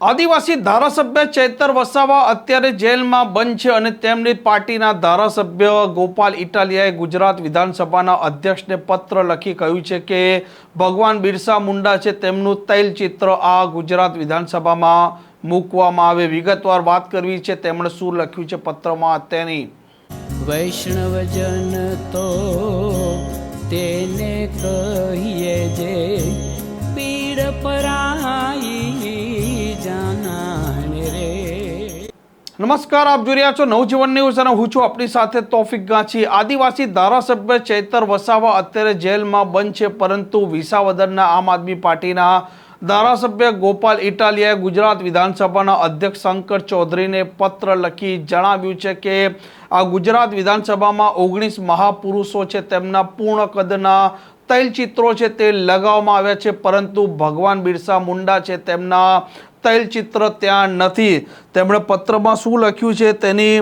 આદિવાસી ધારાસભ્ય ચૈતર વસાવા અત્યારે જેલમાં બંધ છે અને તેમની પાર્ટીના ધારાસભ્ય ગોપાલ ઇટાલિયાએ ગુજરાત વિધાનસભાના અધ્યક્ષને પત્ર લખી કહ્યું છે કે ભગવાન બિરસા મુંડા છે તેમનું તૈલચિત્ર આ ગુજરાત વિધાનસભામાં મૂકવામાં આવે. વિગતવાર વાત કરવી છે, તેમણે શું લખ્યું છે પત્રમાં તેની. વૈષ્ણવજન તો તેને કહીએ જે પીડ પરાઈ નમસ્કાર, આપ જોઈ રહ્યા છો નવજીવન ન્યૂઝ અને હું છું આપણી સાથે તોફિક ગાંચી. આદિવાસી ધારાસભ્ય ચૈતર વસાવા અત્યારે જેલમાં બંધ છે, પરંતુ વિસાવદરના આમ આદમી પાર્ટીના ધારાસભ્ય ગોપાલ ઇટાલિયાએ ગુજરાત વિધાનસભાના અધ્યક્ષ શંકર ચૌધરીને પત્ર લખી જણાવ્યું છે કે આ ગુજરાત વિધાનસભામાં ઓગણીસ મહાપુરુષો છે, તેમના પૂર્ણ કદના તૈલચિત્રો છે તે લગાવવામાં આવ્યા છે, પરંતુ ભગવાન બિરસા મુંડા છે, તેમના તૈલચિત્ર ત્યાં નથી. તેમણે પત્રમાં શું લખ્યું છે તેની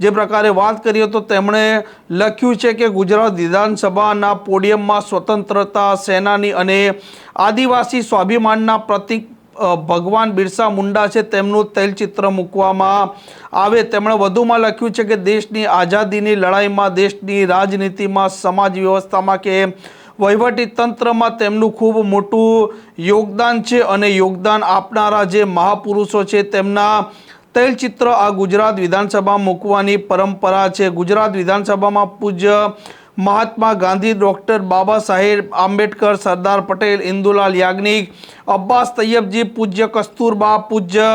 જે પ્રકારે વાત કરીએ તો તેમણે લખ્યું છે કે ગુજરાત વિધાનસભાના પોડિયમમાં સ્વતંત્રતા, સેનાની અને આદિવાસી સ્વાભિમાનના પ્રતિક ભગવાન બિરસા મુંડા છે તેમનું તૈલચિત્ર મૂકવામાં આવે. તેમણે વધુમાં લખ્યું છે કે દેશની આઝાદીની લડાઈમાં, દેશની રાજનીતિમાં, સમાજ વ્યવસ્થામાં કે વહીવટી તંત્રમાં તેમનું ખૂબ મોટું યોગદાન છે અને યોગદાન આપનારા જે મહાપુરુષો છે તેમના તૈલચિત્ર આ ગુજરાત વિધાનસભામાં મૂકવાની પરંપરા છે. ગુજરાત વિધાનસભામાં પૂજ્ય મહાત્મા ગાંધી, ડૉક્ટર બાબા સાહેબ આંબેડકર, સરદાર પટેલ, ઇન્દુલાલ યાજ્ઞિક, અબ્બાસ તૈયબજી, પૂજ્ય કસ્તુરબા, પૂજ્ય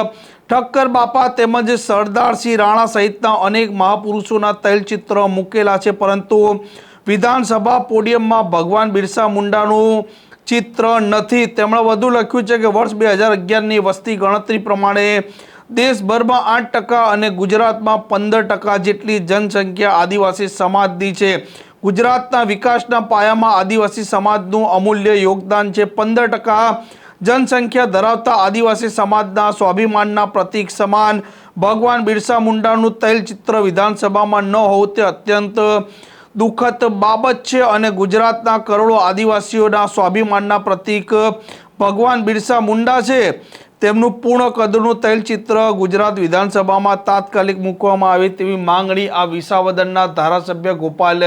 ઠક્કર બાપા તેમજ સરદારસિંહ રાણા સહિતના અનેક મહાપુરુષોના તૈલચિત્ર મૂકેલા છે. પરંતુ વિધાનસભા પોડિયમમાં ભગવાન બિરસા મુંડાનું ચિત્ર નથી. તેમણે વધુ લખ્યું છે કે વર્ષ બે હજાર અગિયારની વસ્તી ગણતરી પ્રમાણે દેશભરમાં આઠ ટકા અને ગુજરાતમાં પંદર ટકા જેટલી જનસંખ્યા આદિવાસી સમાજની છે. ગુજરાતના વિકાસના પાયામાં આદિવાસી સમાજનું અમૂલ્ય યોગદાન છે. પંદર ટકા જનસંખ્યા ધરાવતા આદિવાસી સમાજના સ્વાભિમાનના પ્રતીક સમાન ભગવાન બિરસા મુંડાનું તૈલચિત્ર વિધાનસભામાં ન હોવું તે અત્યંત દુઃખદ બાબત છે અને ગુજરાતના કરોડો આદિવાસીઓના સ્વાભિમાનના પ્રતીક ભગવાન બિરસા મુંડા છે. તેમનું પૂર્ણ કદનું તૈલચિત્ર ગુજરાત વિધાનસભામાં તાત્કાલિક મૂકવામાં આવે તેવી માંગણી આ વિસાવદનના ધારાસભ્ય ગોપાલ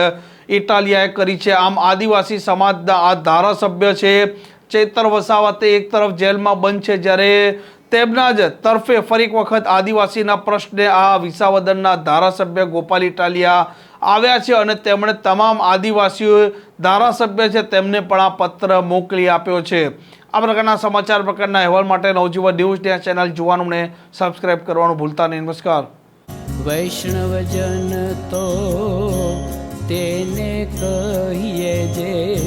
ઇટાલિયાએ કરી છે. આમ આદિવાસી સમાજના આ ધારાસભ્ય છે, ચેતર વસાવા તે એક તરફ જેલમાં બંધ છે જ્યારે તેમના જ તરફે ફરી વખત આદિવાસીના પ્રશ્ને આ વિસાવદનના ધારાસભ્ય ગોપાલ ઇટાલિયા આવ્યા છે અને તેમણે તમામ આદિવાસીઓ, ધારાસભ્ય છે, તેમને પણ આ પત્ર મોકલી આપ્યો છે. આ પ્રકારના સમાચાર, પ્રકારના અહેવાલ માટે નવજીવન ન્યૂઝ ત્યાં ચેનલ જોવાનું ને સબસ્ક્રાઇબ કરવાનું ભૂલતા નહીં. નમસ્કાર. વૈષ્ણવજન તો તેને કહીએ જે